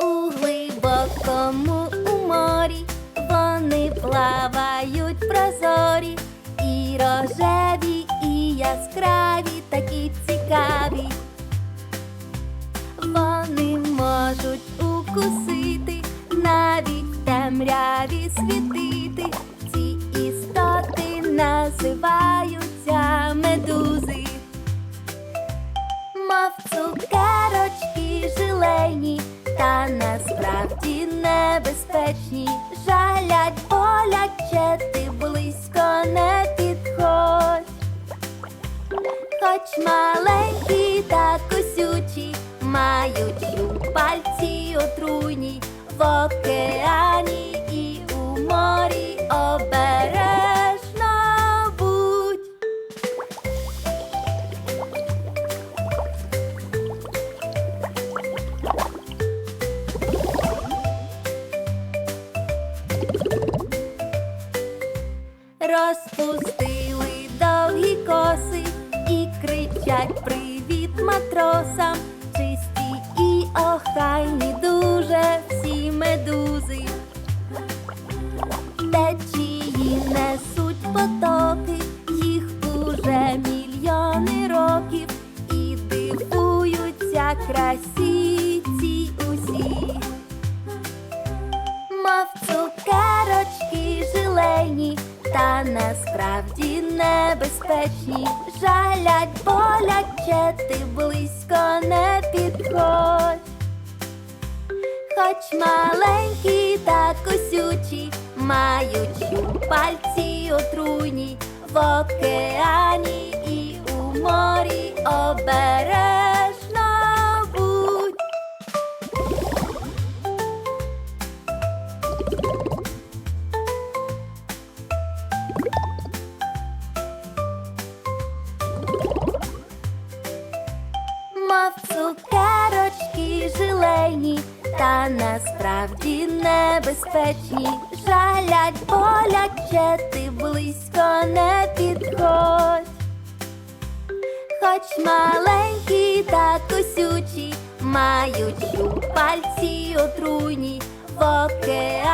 У глибокому у морі вони плавають прозорі, і рожеві, і яскраві, такі цікаві. Вони можуть укусити, навіть в темряві світити. Ці істоти називаються Мов цукерочки жилені, та насправді небезпечні. Жалять, боляче, ти близько не підходь. Хоч маленькі та косючі, мають у пальці отруйні в океані і у морі обережно Розпустили довгі коси і кричать привіт матросам. Чисті і охайні дуже всі медузи. Течії несуть потоки, їх уже мільйони років і дивуються красі ці усі. Мов цукерочки жилені, та насправді небезпечні. Жалять, боляче, ти близько не підходь. Хоч маленькі та косючі, мають пальці отруйні в океані і у морі обережно будь. Жилені, та насправді небезпечні. Жалять, боляче, ти близько не підходь. Хоч маленькі та косючі, мають пальці отруйні в океані